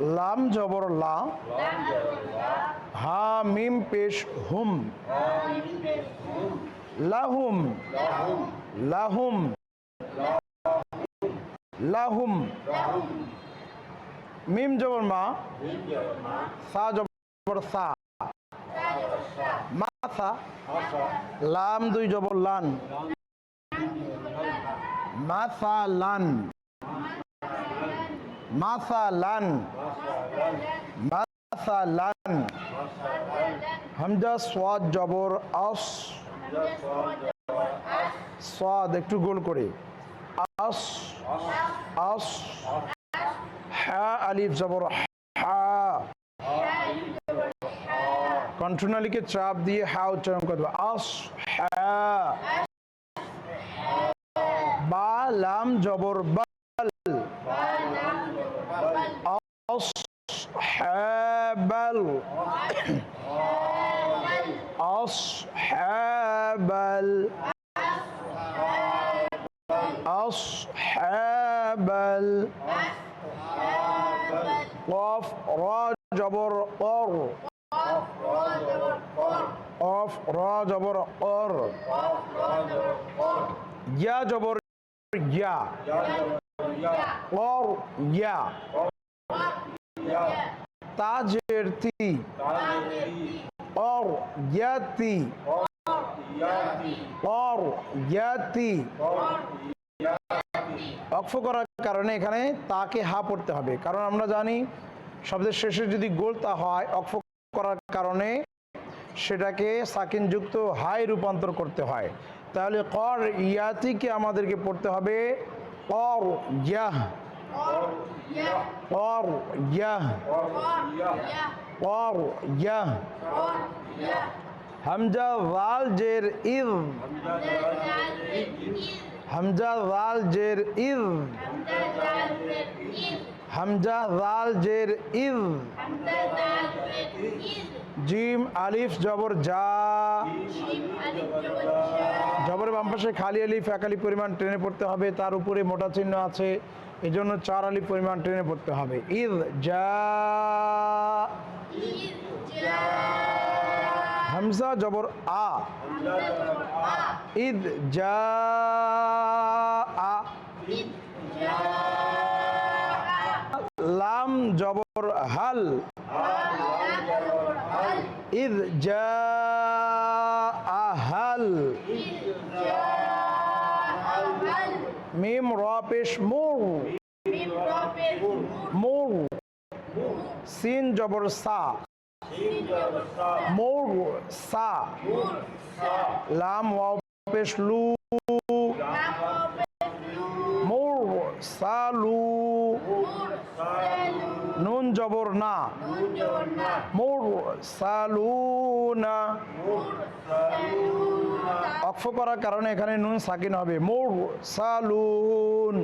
লাম জবর লা। হা মিম পেশ হুম। লাহুম। লাহুম। লাহুম। মিম জবর মা। সা জবর সা। মাথা লাম দুই জবর লান। মাথা লান। মাথা লান মাথা লান হামজা সোয়াদ জবর আস। সোয়াদ একটু গোল করে। আস। আস। হ্যা আলিফ জবর হা। কণ্ঠনালীকে চাপ দিয়ে হা উচ্চারণ করবে আস হ্যা বা, লাম, জবর বাল আস হ্যাবাল আস হ্যাবাল আস হ্যাবাল কফ র জবর অর অফ র জবর অর ইয়া জবর ইয়া অর ইয়া অর অক্ষ করার কারণে এখানে তাকে হা পড়তে হবে। কারণ আমরা জানি, শব্দের শেষে যদি গোলতা হয়, অক্ষ করার কারণে সেটাকে সাকিনযুক্ত হাই রূপান্তর করতে হয়। তাহলে কর ইয়াতিকে আমাদেরকে পড়তে হবে, অর ইয়াহ। অর ইয়াহ অর ইয়াহ হামজা ওয়াল জের ইদ হামজা ওয়াল জের ইদ হামজা ওয়াল জের ইদ জিম, আলিফ, জবর, যা। জবরের বাম পাশে খালি আলিফ, এক পরিমাণ ট্রেনে পড়তে হবে। তার উপরে মোটা চিহ্ন আছে। এই জন্য চার আলিফ পরিমাণ ট্রেনে পড়তে হবে। ইদ যা হামজা, জবর, আ। ইদ যা আ লাম, জবর, হাল। ইদ যা আহাল মিম র পেশ মুর। মুর। সিন জবর সা। মুর সা। লাম ওয়াও পেশ লু। মুর সালু জবর না। সালুনা। অক্ষ করার কারণে এখানে নুন সাকিন হবে। মোর সালুন।